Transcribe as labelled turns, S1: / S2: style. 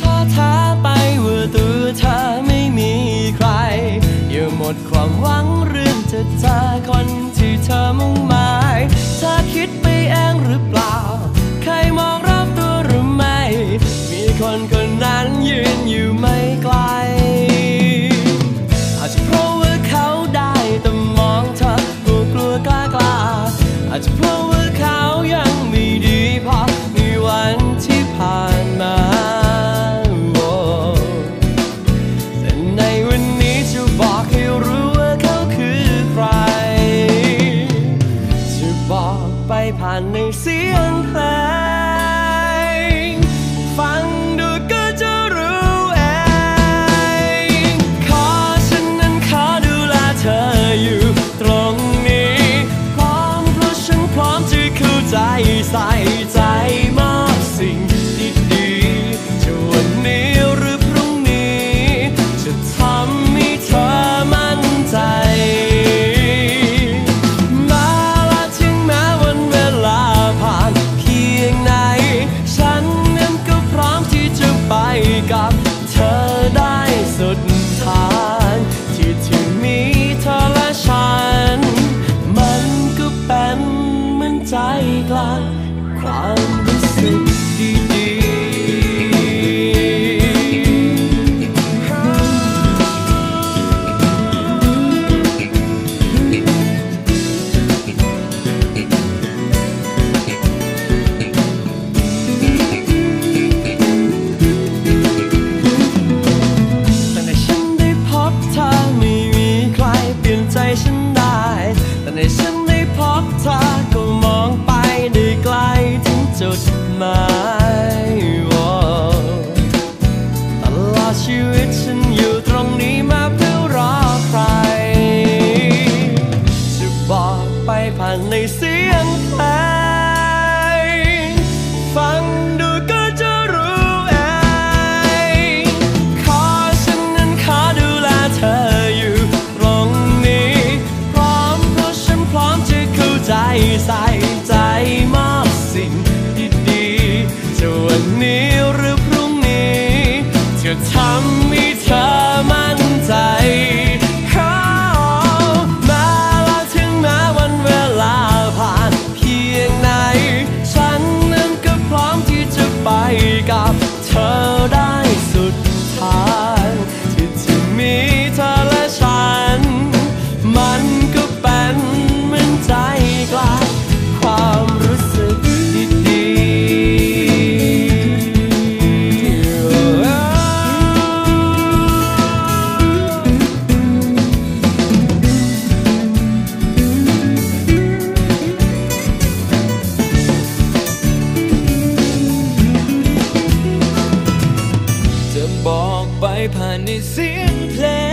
S1: ถ้าท้าไปว่าตัวเธอไม่มีใคร อย่าหมดความหวังเรื่องจะเจอคนที่เธอมุ่งหมายเธอคิดไปเองหรือเปล่า ในเสียงใครฟัง ชีวิตฉันอยู่ตรงนี้ I'm
S2: ผ่านในเสียงเพลง